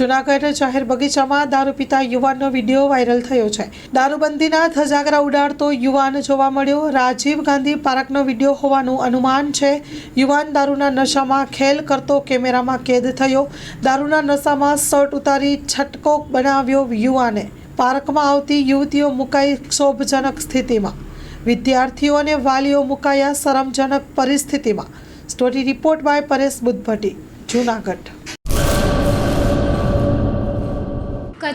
જૂનાગઢ જાહેર બગીચામાં દારૂ પીતા યુવાનનો વીડિયો વાયરલ થયો છે. દારૂબંધીના ધજાગરા ઉડાડતો યુવાન જોવા મળ્યો. રાજીવ ગાંધી પાર્કનો વીડિયો હોવાનું અનુમાન છે. યુવાન દારૂના નશામાં ખેલ કરતો કેમેરામાં કેદ થયો. દારૂના નશામાં શર્ટ ઉતારી છટકો બનાવ્યો યુવાને. પાર્કમાં આવતી યુવતીઓ મુકાઈ ક્ષોભજનક સ્થિતિમાં. વિદ્યાર્થીઓ અને વાલીઓ મુકાયા શરમજનક પરિસ્થિતિમાં. Story report by Paresh Buddhbhatti, Junagadh.